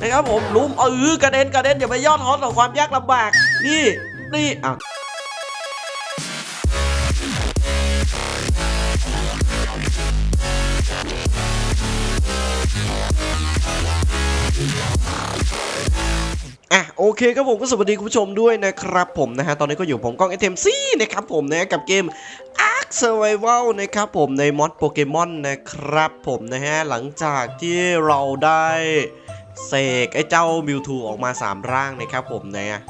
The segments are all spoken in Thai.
นะครับผมลุมเออกระเด็นกระเด็นอย่าไปย่อท้อต่อความยากลำบาก นี่นี่อะอะโอเคครับผมก็สวัสดีคุณผู้ชมด้วยนะครับผมนะฮะตอนนี้ก็อยู่ผมกล้อง SMC นะครับผมนะกับเกม Ark Survival นะครับผมในมอดโปเกมอนนะครับผมนะฮะหลังจากที่เราได้ เสกไอ้เจ้ามิวทูออกมา 3 ร่างนะครับผมนะฮะ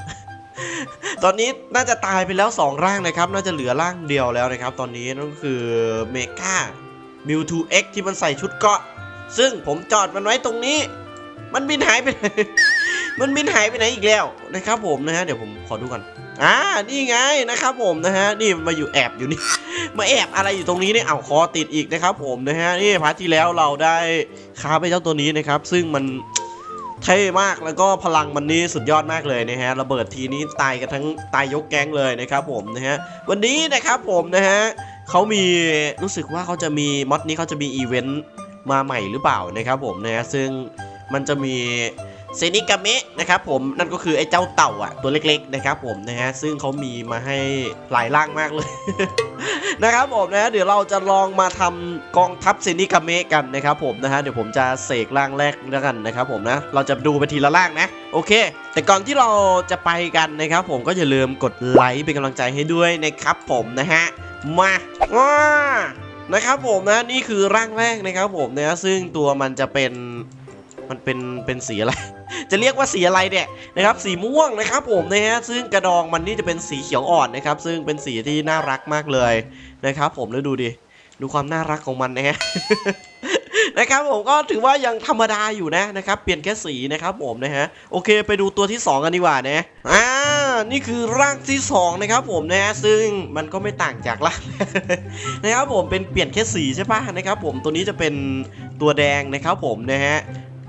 ตอนนี้น่าจะตายไปแล้ว 2 ร่างนะครับ น่าจะเหลือร่างเดียวแล้วนะครับ ตอนนี้นั่นก็คือเมกามิวทู X ที่มันใส่ชุดเกาะ ซึ่งผมจอดมันไว้ตรงนี้ มันบินหายไปไหนมันบินหายไปไหนอีกแล้วนะครับผมนะฮะเดี๋ยวผมขอดูก่อนอ่านี่ไงนะครับผมนะฮะนี่มันมาอยู่แอบอยู่นี่ มาแอบอะไรอยู่ตรงนี้เนี่ยเอาคอติดอีกนะครับผมนะฮะนี่พาร์ทที่แล้วเราได้ค้าไปเจ้าตัวนี้นะครับ ซึ่งมัน เท่มากแล้วก็พลังมันนี่สุดยอดมากเลยนะฮะระเบิดทีนี้ตายกันทั้งตายยกแก๊งเลยนะครับผมนะฮะวันนี้นะครับผมนะฮะเขามีรู้สึกว่าเขาจะมีมอดนี้เขาจะมีอีเวนต์มาใหม่หรือเปล่านะครับผมนะฮะซึ่งมันจะมี เซนิกาเมะนะครับผมนั่นก็คือไอ้เจ้าเต่าอะตัวเล็กๆนะครับผมนะฮะซึ่งเขามีมาให้หลายร่างมากเลยนะครับผมนะเดี๋ยวเราจะลองมาทำกองทัพเซนิกาเมะกันนะครับผมนะฮะเดี๋ยวผมจะเสกร่างแรกแล้วกันนะครับผมนะเราจะดูไปทีละร่างนะโอเค แต่ก่อนที่เราจะไปกันนะครับผมก็อย่าลืมกดไลค์เป็นกำลังใจให้ด้วยนะครับผมนะฮะมาว้านะครับผมนะนี่คือร่างแรกนะครับผมนะซึ่งตัวมันจะเป็นมันเป็นเป็นสีอะไร จะเรียกว่าสีอะไรเนี่ยนะครับสีม่วงนะครับผมนะฮะซึ่งกระดองมันนี่จะเป็นสีเขียวอ่อนนะครับซึ่งเป็นสีที่น่ารักมากเลยนะครับผมแล้วดูดิดูความน่ารักของมันนะฮะนะครับผมก็ถือว่ายังธรรมดาอยู่นะนะครับเปลี่ยนแค่สีนะครับผมนะฮะโอเคไปดูตัวที่ 2 กันดีกว่านะอ่านี่คือร่างที่ 2 นะครับผมนะฮะซึ่งมันก็ไม่ต่างจากร่างนะครับผมเป็นเปลี่ยนแค่สีใช่ปะนะครับผมตัวนี้จะเป็นตัวแดงนะครับผมนะฮะ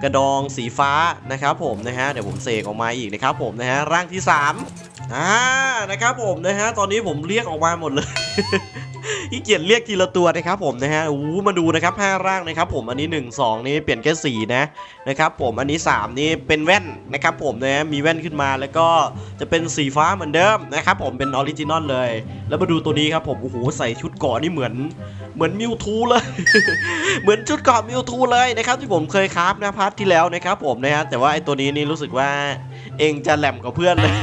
กระดองสีฟ้านะครับผมนะฮะเดี๋ยวผมเสกออกมาอีกนะครับผมนะฮะร่างที่3อ่านะครับผมนะฮะตอนนี้ผมเรียกออกมาหมดเลย ขี้เกียจเรียกทีละตัวนะครับผมนะฮะอู้มาดูนะครับห้าร่างนะครับผมอันนี้ 1 2 นี่เปลี่ยนแค่สีนะนะครับผมอันนี้ 3 นี่เป็นแว่นนะครับผมนะฮะมีแว่นขึ้นมาแล้วก็จะเป็นสีฟ้าเหมือนเดิมนะครับผมเป็นออริจินอลเลย แล้วมาดูตัวนี้ครับผมโอ้โหใส่ชุดเกาะนี่เหมือนเหมือนมิวทูเลย เหมือนชุดเกาะมิวทูเลยนะครับที่ผมเคยคราฟนะพาร์ทที่แล้วนะครับผมนะฮะแต่ว่าไอตัวนี้นี่รู้สึกว่าเองจะแหลมกว่าเพื่อนเลย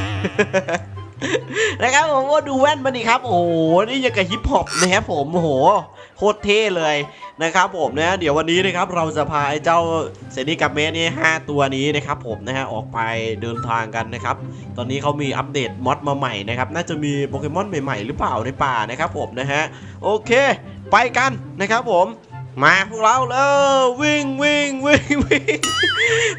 นะครับผมว่าดูแว่นมันดิครับ โอ้โห นี่ยังกับฮิปฮอปนะครับผมโอ้โหโคตรเท่เลยนะครับผมนะเดี๋ยววันนี้นะครับเราจะพาไอ้เจ้าเซนิกาเมะนี่ห้าตัวนี้นะครับผมนะฮะออกไปเดินทางกันนะครับ ตอนนี้เขามีอัปเดตมอดมาใหม่นะครับ น่าจะมีโปเกมอนใหม่ๆหรือเปล่าในป่านะครับผมนะฮะโอเค ไปกันนะครับผม มาพวกเราเลยวิ่งวิ่งวิ่งวิ่ง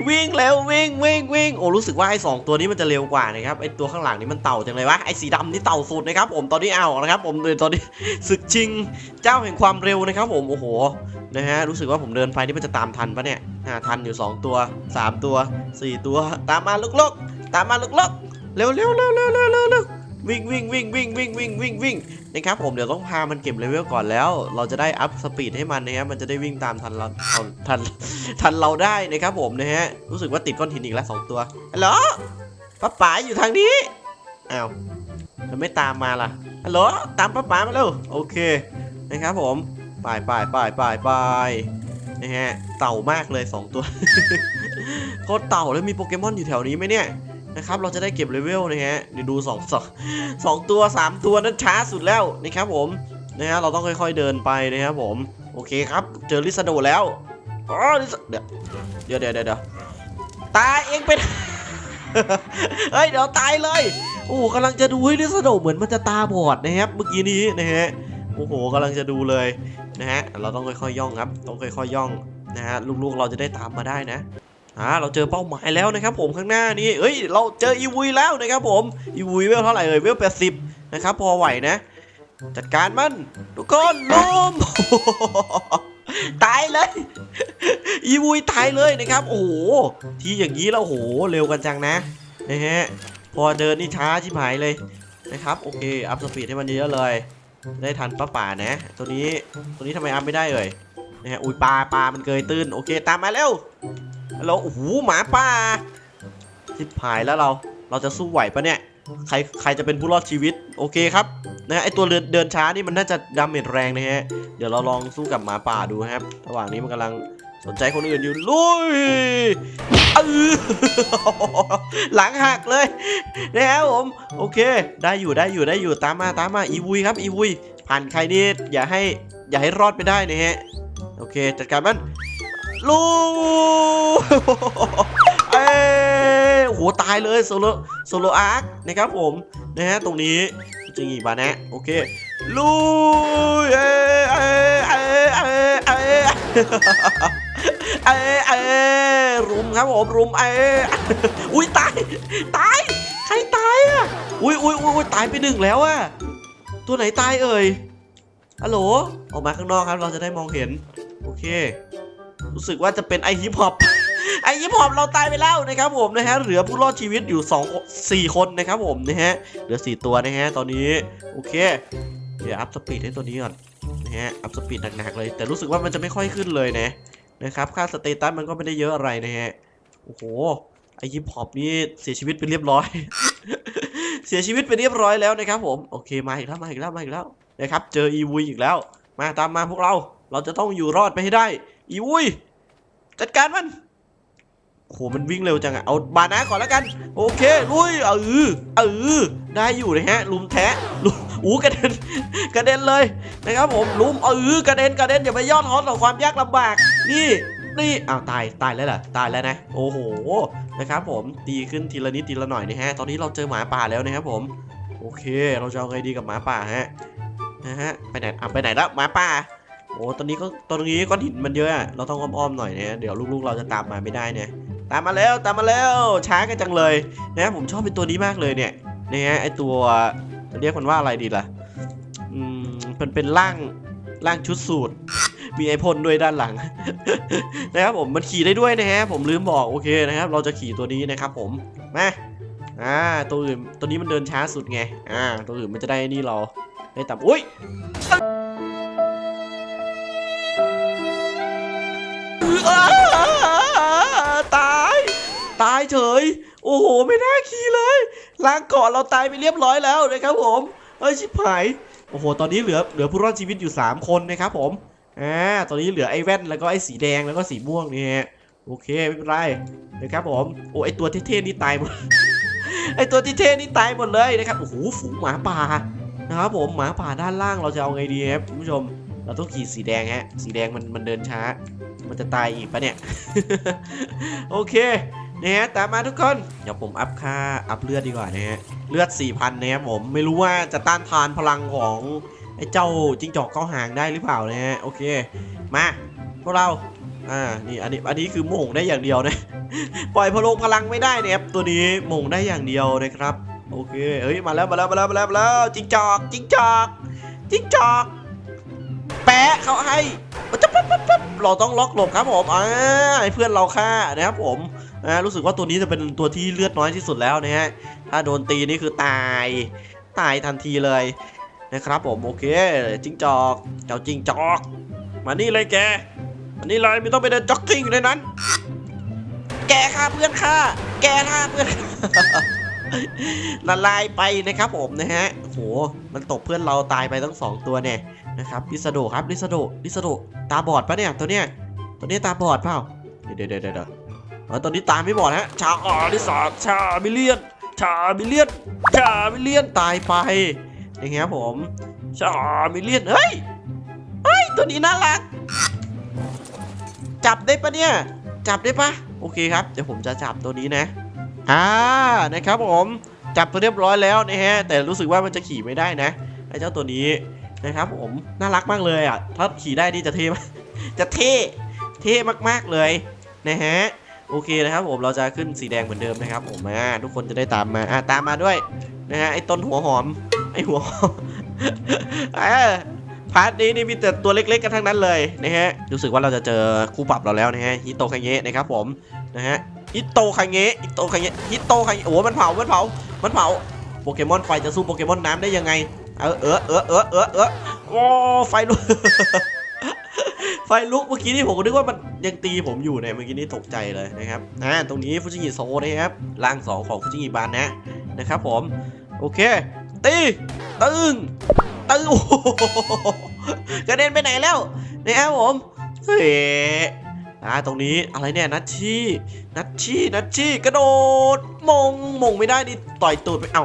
วิ่งเร็ววิ่งวิ่งวิ่งโอ้รู้สึกว่าไอ้สองตัวนี้มันจะเร็วกว่านะครับไอ้ตัวข้างหลังนี่มันเต่าจังเลยวะไอ้สีดำนี่เต่าสุดนะครับผมตอนนี้เอานะครับ ผมเลยตอนนี้ศึกชิงเจ้าแห่งความเร็วนะครับ ผมโอ้โหนะฮะรู้สึกว่าผมเดินไปนี่มันจะตามทันปะเนี่ยอ่าทันอยู่ 2 ตัว 3 ตัว 4 ตัว ตามมาลุกๆตามมาลุกๆเร็วเร็วเร็วเร็วเร็วเร็ว วิ่งวิ่งวิ่งวิ่งวิ่งวิ่งวิ่งวิ่งนะครับผมเดี๋ยวต้องพามันเก็บเลเวลก่อนแล้ว เราจะได้อัพสปีดให้มันนะครับมันจะได้วิ่งตามทันเราทันทันเราได้นะครับผมนะฮะรู้สึกว่าติดก้อนหินอีกแล้วสองตัวฮัลโหลป้าป๋าอยู่ทางนี้อ้าวมันไม่ตามมาล่ะฮัลโหลตามป้าป๋ามาเร็วโอเคนะครับผมไปไปไปไปไปนะฮะเต่ามากเลยสองตัวโคตรเต่าแล้วมีโปเกมอนอยู่แถวนี้ไหมเนี่ย นะครับเราจะได้เก็บเลเวลนะฮะเดี๋ยวดูสองตัวสามตัวนั้นช้าสุดแล้วนะครับผมนะฮะเราต้องค่อยๆเดินไปนะครับผมโอเคครับเจอลิซาโดแล้วอ๋อลิซาเดี๋ยวเดี๋ยวเดี๋ยวเดี๋ยวตายเองเป็นเฮ้ยเดี๋ยวตายเลยโอ้กำลังจะดูให้ลิซาโดเหมือนมันจะตาบอดนะครับเมื่อกี้นี้นะฮะโอ้โหกำลังจะดูเลยนะฮะเราต้องค่อยๆย่องครับต้องค่อยๆย่องนะฮะลูกๆเราจะได้ตามมาได้นะ อ่าเราเจอเป้าหมายแล้วนะครับผมข้างหน้านี้เอ้ยเราเจออีวุยแล้วนะครับผมอีวุยเวลเท่าไหร่เอ่ยเวลแปดสิบนะครับพอไหวนะ จัดการมันทุกคนลุมตายเลย อีวุยตายเลยนะครับ โอ้โหที่อย่างนี้แล้วโอ้โหเร็วกันจังนะนะฮะพอเดินนี่ช้าชิบหายเลยนะครับโอเคอัพสปีดให้มันเยอะเลย ได้ทันป้าป่านะ ตัวนี้ตัวนี้ทำไมอัพไม่ได้เอ่ยนะฮะอุ้ยปลาปลามันเกยตื้นโอเค ตามมาเร็ว แล้วโอ้โหหมาป่าทิพายแล้วเราเราจะสู้ไหวปะเนี่ยใครใครจะเป็นผู้รอดชีวิตโอเคครับนะฮะไอตัวเดินเดินช้านี่มันน่าจะดาเมจแรงนะฮะเดี๋ยวเราลองสู้กับหมาป่าดูครับ ระหว่างนี้มันกำลังสนใจคนอื่นอยู่ลุยเออหลังหักเลยนะครับผมโอเค ได้อยู่ได้อยู่ได้อยู่ตามมาตามมาอีวุยครับอีวุยผ่านใครนี่อย่าให้อย่าให้รอดไปได้นะฮะโอเค จัดการมัน ลูเอ้โหตายเลยโซโลโซโลอาร์คนะครับผมนะฮะตรงนี้จริงอีกบานะโอเคลุยเอ้เอ้เอ้เอ้เอ้เอ้เอ้รุมครับผมรุมเอ้อุ้ยตายตายใครตายอะอุ้ยอุ้ยอุ้ยอุ๊ยตายไปหนึ่งแล้วอะตัวไหนตายเอ่ยฮัลโหลออกมาข้างนอกครับเราจะได้มองเห็น โอเค รู้สึกว่าจะเป็นไอฮิปฮอปไอฮิปฮอปเราตายไปแล้วนะครับผมนะฮะเหลือผู้รอดชีวิตอยู่2 4คนนะครับผมนะฮะเหลือ 4 ตัวนะฮะตอนนี้โอเค เดี๋ยวอัพสปีดให้ตัวนี้ก่อนนะฮะอัพสปีดหนักๆเลย แต่รู้สึกว่ามันจะไม่ค่อยขึ้นเลยนะนะครับค่าสเตตัสมันก็ไม่ได้เยอะอะไรนะฮะโอ้โหไอฮิปฮอปนี่เสียชีวิตไปเรียบร้อยเสียชีวิตไปเรียบร้อยแล้วนะครับผมโอเคมาอีกแล้วมาอีกแล้วมาอีกแล้วนะครับเจออีวุยอีกแล้ว มาตามมาพวกเรา เราจะต้องอยู่รอดไปให้ได้ อีวุย จัดการมันโหมันวิ่งเร็วจังอะเอาบานะก่อนแล้วกัน โอเคลุยเออเออได้อยู่นะฮะลุมแทะลุมอู้กระเด็นกระเด็นเลยนะครับผมลุมเออกระเด็นกระเด็นอย่าไปย่อท้อต่อความยากลำบาก นี่นี่อ้าวตายตายแล้วเหรอตายแล้วนะโอ้โหนะครับผมตีขึ้นทีละนิดทีละหน่อยนะฮะตอนนี้เราเจอหมาป่าแล้วนะครับผม โอเค เราจะเอาไงดีกับหมาป่าฮะนะฮะไปไหนอะไปไหนแล้วหมาป่า โอ้ตอนนี้ก็ตอนนี้ก้อนหินมันเยอะเราต้องอ้อมๆหน่อยนะเดี๋ยวลูกๆเราจะตามมาไม่ได้เนี่ยตามมาแล้วตามมาแล้วช้ากันจังเลยนะผมชอบเป็นตัวนี้มากเลยเนี่ยนะฮะไอตัวจะเรียกมันว่าอะไรดีล่ะอืมมันเป็นร่างร่างชุดสูตรมีไอพ่นด้วยด้านหลังนะครับผมมันขี่ได้ด้วยนะฮะผมลืมบอกโอเคนะครับ เราจะขี่ตัวนี้นะครับ ผมมาอ่าตัวอื่นตัวนี้มันเดินช้าสุดไงอ่าตัวอื่นมันจะได้นี่เราได้ตับอุ้ย ตาย ตายเฉย โอ้โห ไม่น่าขี่เลยลางก่อนเราตายไปเรียบร้อยแล้วนะครับผมเอ้ยชิบหาย โอ้โห ตอนนี้เหลือเหลือผู้รอดชีวิตอยู่ 3 คนนะครับผม อ่า ตอนนี้เหลือไอ้แว่นแล้วก็ไอ้สีแดงแล้วก็สีม่วงนี่ฮะ โอเคไม่เป็นไรนะครับผม โอ้ไอตัวเท่ๆนี่ตายหมด ไอตัวเท่ๆนี่ตายหมดเลยนะครับ โอ้โห ฝูงหมาป่านะครับผม หมาป่าด้านล่างเราจะเอาไงดีครับคุณผู้ชม เราต้องขี่สีแดงฮะ สีแดงมันมันเดินช้า มันจะตายอีกปะเนี่ย โอเคนะฮะตามมาทุกคน เดี๋ยวผมอัพค่าอัพเลือดดีกว่านะฮะ เลือด 4,000นะครับผม ไม่รู้ว่าจะต้านทานพลังของไอ้เจ้าจิ้งจอกเข้าหางได้หรือเปล่านะฮะ โอเค มาพวกเรา อ่า นี่อันนี้ อันนี้คือโม่งได้อย่างเดียวนะ ปล่อยพลังพลังไม่ได้นะครับ ตัวนี้โม่งได้อย่างเดียวนะครับ โอเค เฮ้ย มาแล้ว มาแล้ว มาแล้ว มาแล้วมาแล้วจิ้งจอกจิ้งจอกจิ้งจอก แปะเขาให้ปปปเราต้องล็อกหลบครับผมอ่าให้เพื่อนเราฆ่านะครับผมอ่ารู้สึกว่าตัวนี้จะเป็นตัวที่เลือดน้อยที่สุดแล้วนะฮะถ้าโดนตีนี่คือตายตายทันทีเลยนะครับผมโอเคจิ้งจอกเจ้าจิ้งจอก มานี่เลยแกมานี่เลยไม่ต้องไปเดินจ็อกกิ้งอยู่ในนั้น แกฆ่าเพื่อนฆ่าแกฆ่าเพื่อนละลายไปนะครับผมนะฮะโหมันตบเพื่อนเราตายไปทั้งสองตัวเนี่ย นะครับลิซาโดครับลิซาโดลิซาโดตาบอดปะเนี่ยตัวเนี้ยตัวเนี้ยตาบอดเปล่าเดี๋ยวเดี๋ยวเดี๋ยวเดี๋ยวอ๋อตัวนี้ตาไม่บอดฮะชาอ๋อลิซาชาบิเลียนชาบิเลียนชาบิเลียนตายไปอย่างเงี้ยผมชาบิเลียนเฮ้ยเฮ้ยตัวนี้น่ารัก จับได้ปะเนี่ยจับได้ปะโอเคครับเดี๋ยวผมจะจับตัวนี้นะอ่านะครับผมจับตัวเรียบร้อยแล้วนะฮะแต่รู้สึกว่ามันจะขี่ไม่ได้นะไอ้เจ้าตัวนี้ นะครับผมน่ารักมากเลยอะถ้าขี่ได้นี่จะเท่มากจะเท่เท่มากๆเลยนะฮะโอเคนะครับผมเราจะขึ้นสีแดงเหมือนเดิมนะครับผมมาทุกคนจะได้ตามมาอะตามมาด้วยนะฮะไอ้ต้นหัวหอมไอ้หัวหอมเออพาร์ทนี้นี่มีแต่ตัวเล็กๆกันทั้งนั้นเลยนะฮะรู้สึกว่าเราจะเจอคู่ปรับเราแล้วนะฮะฮิโตคังเงะนะครับผมนะฮะฮิโตคังเงะฮิโตคังเงะฮิโตคังเงะโอ้มันเผามันเผามันเผาโปเกมอนไฟจะสู้โปเกมอนน้ำได้ยังไง เออเออเออเออเออเออโอ้ไฟลุก ไฟลุกเมื่อกี้นี่ผมนึกว่ามันยังตีผมอยู่เนี่ยเมื่อกี้นี่ตกใจเลยนะครับอ่าตรงนี้ฟูจิงิโซนะครับร่างสองของฟูจิงิบานนะนะครับผม โอเค ตีตึงตึงโอ้กระเด็นไปไหนแล้วนะครับผมเฮ้อ่าตรงนี้อะไรเนี่ยนัทชี่นัทชี่นัทชี่กระโดดมงมงไม่ได้ดิต่อยตูดไปเอ้า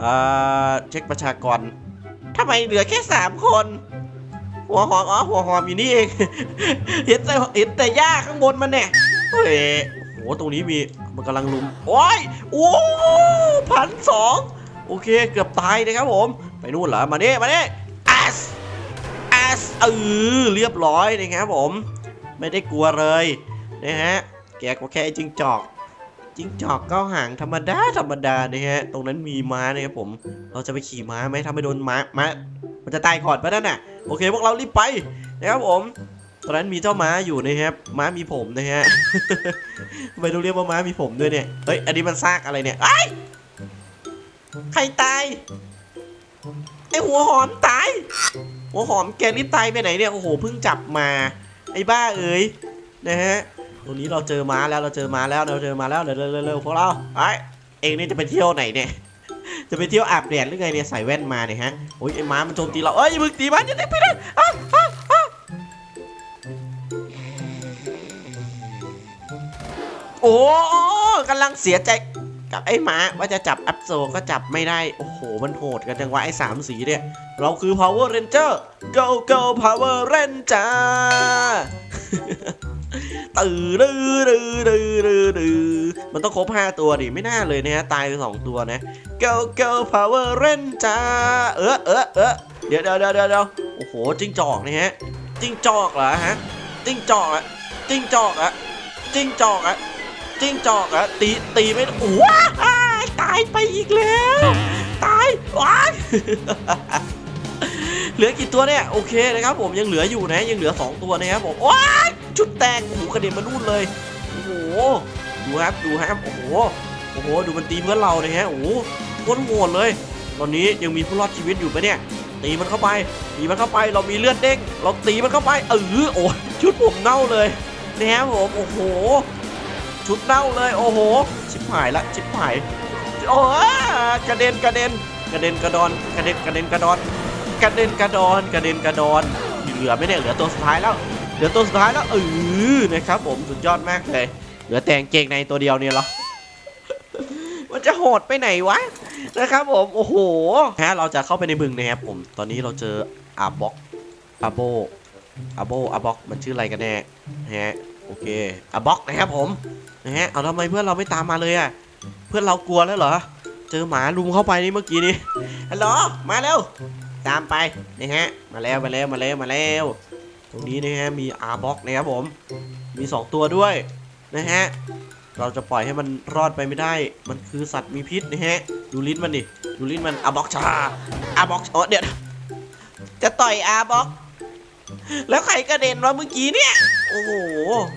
อ่าเช็คประชากรทำไมเหลือแค่สามคน หัวหอมอ๋อหัวหอมอยู่นี่เองเห็นแต่เห็นแต่หญ้าข้างบนมันเนี่ยเฮ้ยโหตรงนี้มีมันกำลังลุมโอ้ยโอ้พันสองโอเคเกือบตายนะครับผม ไปนู่นเหรอมาเนี่มาเนี่อัสอัสเออเรียบร้อยนะครับผม ไม่ได้กลัวเลยนะฮะแกก็แค่ไอ้จิงจอก จิ้งจอกเก้าหางธรรมดาธรรมดานะฮะ ตรงนั้นมีม้านะครับผม เราจะไปขี่ม้าไหมถ้าไม่โดนม้าม้ามันจะตายก่อนปะนั่นน่ะ โอเคพวกเรารีบไปนะครับผม ตอนนั้นมีเจ้าม้าอยู่นะครับ ม้ามีผมนะฮะทำไมต้องเรียกว่าม้ามีผมด้วยเนี่ย เฮ้ย อันนี้มันซากอะไรเนี่ยไอ้ใครตาย ไอหัวหอมตาย หัวหอมแกนี่ตายไปไหนเนี่ย โอ้โห เพิ่งจับมา ไอ้บ้าเอ๋ยนะฮะ ตรงนี้เราเจอม้าแล้วเราเจอม้าแล้วเราเจอม้าแล้วเร็วเร็วเร็วเร็วพวกเราไอ้เองนี่จะไปเที่ยวไหนเนี่ยจะไปเที่ยวอาบแดดหรือไงเนี่ยใส่แว่นมาเนี่ยฮะโอ้ยไอ้ม้ามันโจมตีเราเอ้ยมึงตีมันอย่าตีไปนะอ้าอ้าอ้าโอ้กำลังเสียใจกับไอ้หมาว่าจะจับอัพโซก็จับไม่ได้ โอ้โห มันโหดกันจังวะไอ้สามสีเนี่ย เราคือ Power Ranger Go Go Power Ranger ตื่นดื้อดื้อดื้อดื้อดื้อมันต้องครบ 5 ตัวดิไม่น่าเลยนะฮะตายไปสองตัวนะ Go Go Power Ranger เออเออเออเดี๋ยวเดี๋ยวเดี๋ยวเดี๋ยวเดี๋ยวโอ้โหจิ้งจอกนะฮะจิ้งจอกเหรอฮะจิ้งจอกอะจิ้งจอกอะจิ้งจอกอะจิ้งจอกอะตีตีไม่ได้ยตายไปอีกแล้ว ตายว้าย เหลือกี่ตัวเนี่ยโอเคนะครับผมยังเหลืออยู่นะยังเหลือ 2 ตัวนะครับผมว้ายชุดแตกโอ้โหกระเด็นมานู่นเลยโอ้โหดูครับดูครับโอ้โหโอ้โหดูมันตีเพื่อนเราเลยฮะโอ้โหโคตรโหดเลย ตอนนี้ยังมีผู้รอดชีวิตอยู่ปะเนี่ยตีมันเข้าไปตีมันเข้าไปเรามีเลือดเด้งเราตีมันเข้าไปเออโอ้ชุดผมเน่าเลยนะครับผมโอ้โห ชุดเน่าเลยโอ้โห ชิบหายละชิบหายโอ้ยกระเด็นกระเด็นกระเด็นกระดอนกระเด็นกระเด็นกระดอน กระเด็นกระดอนกระเด็นกระดอนเหลือไม่เนี่ยเหลือตัวสุดท้ายแล้ว เหลือตัวสุดท้ายแล้วเออนะครับผมสุดยอดมากเลย เหลือแต่งเกงในตัวเดียวเนี่ยเหรอมันจะโหดไปไหนวะนะครับผมโอ้โหฮะเราจะเข้าไปในบึงนะครับผม ตอนนี้เราเจออาบ็อกอาโบอาโบอาบ็อกมันชื่ออะไรกันแน่นะฮะโอเคอาบ็อกนะครับผมนะฮะเอาทำไมเพื่อนเราไม่ตามมาเลยอะเพื่อนเรากลัวแล้วเหรอ เจอหมาลุมเข้าไปนี่เมื่อกี้นี้ฮัลโหลมาเร็ว ตามไปนะฮะมาแล้วมาแล้วมาแล้วมาแล้ว ตรงนี้นะฮะมีอาร์บ็อกนะครับผมมี 2 ตัวด้วยนะฮะเราจะปล่อยให้มันรอดไปไม่ได้ มันคือสัตว์มีพิษนะฮะดูลิ้นมันดิดูลิ้นมันอาร์บ็อกชาอาร์บ็อกอ๋อเดี๋ยวจะต่อยอาร์บ็อกแล้วใครกระเด็นวะเมื่อกี้เนี่ยโอ้โห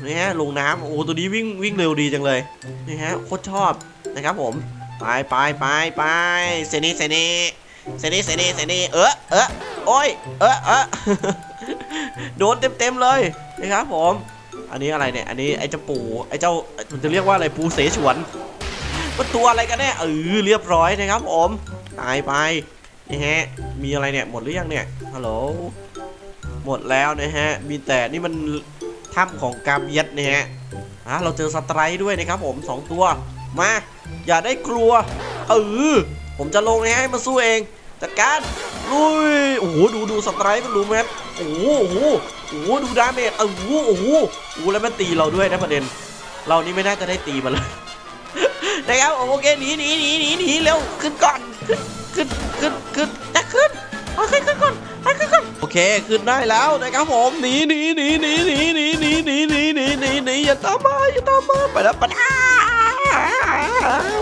นะฮะลงน้ำโอ้ตัวนี้วิ่งวิ่งเร็วดีจังเลยนะฮะโคตรชอบนะครับผมไปไปไปไปเซนีเซนี เซนีเซนีเซนีเออเออโอ้ยเออเออโดนเต็มเต็มเลยนะครับผม อันนี้อะไรเนี่ย อันนี้ไอ้เจ้าปูไอ้เจ้ามันจะเรียกว่าอะไรปูเสฉวนมันตัวอะไรกันแน่เออเรียบร้อยนะครับผมตายไปนี่ฮะมีอะไรเนี่ยหมดหรือยังเนี่ยฮัลโหลหมดแล้วนะฮะมีแต่นี่มันถ้ำของกาเบียดนะฮะอะเราเจอสไตร์ด้วยนะครับผมสองตัวมาอย่าได้กลัวเออผมจะลงให้มาสู้เอง จัดการลุยโอ้โหดูดูสไตร์มันรู้ไหมโอ้โหโอ้โหโอ้โหดูดาเมจโอ้โหโอ้โหโอ้โหแล้วมันตีเราด้วยนะประเด็น เรานี่ไม่น่าจะได้ตีมันเลยนะครับโอเคหนีหนีหนีหนีหนีเร็วขึ้นก่อนขึ้นขึ้นขึ้นขึ้นจะขึ้นเอาขึ้นขึ้นก่อนเอาขึ้นก่อนโอเคเคขึ้นได้แล้วนะครับผมหนีหนีหนีหนีหนีหนีหนีหนีหนีหนีหนีหนีอย่าตามมาอย่าตามมาไปแล้วไปแล้ว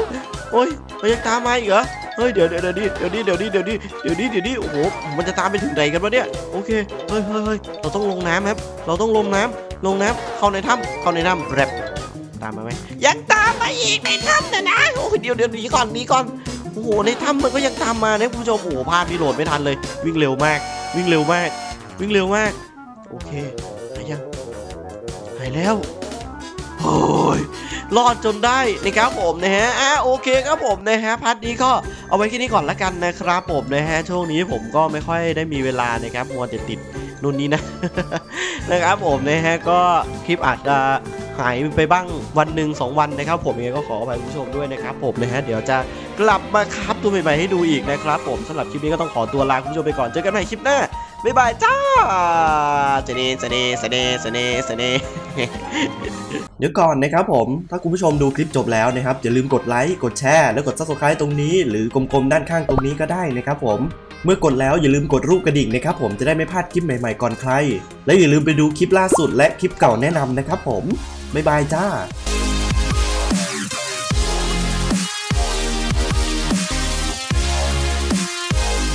โอ้ยมันยังตามมาอีกเหรอ เฮ้ยเดี๋ยวเดี๋ยวเดี๋ยวนี้เดี๋ยวนี้เดี๋ยวนี้เดี๋ยวนี้เดี๋ยวนี้เดี๋ยวนี้โอ้โหมันจะตามไปถึงไหนกันวะเนี่ยโอเคเฮ้ยเฮ้ยเฮ้ยเราต้องลงน้ำครับ เราต้องลงน้ำลงน้ำเข้าในถ้ำเข้าในถ้ำแรปตามมาไหมยังตามมาอีกในถ้ำนะนะโอ้ยเดี๋ยวเดี๋ยวหนีก่อนหนีก่อนโอ้โหในถ้ำมันก็ยังตามมานะคุณผู้ชมโอ้โหภาพนี่โหลดไม่ทันเลย วิ่งเร็วมาก วิ่งเร็วมาก วิ่งเร็วมาก โอเคหายยังหายแล้วโอ้ยรอดจนได้นะครับผมนะฮะอะโอเคครับผมนะฮะพาร์ทนี้ก็ เอาไว้แค่นี้ก่อนละกันนะครับผมนะฮะช่วงนี้ผมก็ไม่ค่อยได้มีเวลานะครับมัวแต่ติดนู่นนี่นะนะครับผมนะฮะก็คลิปอาจจะหายไปบ้างวันหนึ่งสองวันนะครับ ผมยังไงก็ขออภัยคุณผู้ชมด้วยนะครับผมนะฮะเดี๋ยวจะกลับมาครับตัวใหม่ๆให้ดูอีกนะครับผมสำหรับคลิปนี้ก็ต้องขอตัวลาคุณผู้ชมไปก่อนเจอกันใหม่คลิปหน้าบ๊ายบายจ้าเจเนเจเนเจเนเจเนเจเน เดี๋ยวก่อนนะครับผม ถ้าคุณผู้ชมดูคลิปจบแล้วนะครับ อย่าลืมกดไลค์ กดแชร์ แล้วกด subscribe ตรงนี้ หรือกลมๆด้านข้างตรงนี้ก็ได้นะครับผมเมื่อกดแล้วอย่าลืมกดรูปกระดิ่งนะครับผมจะได้ไม่พลาดคลิปใหม่ๆก่อนใคร และอย่าลืมไปดูคลิปล่าสุดและคลิปเก่าแนะนำนะครับผม บ๊ายบายจ้า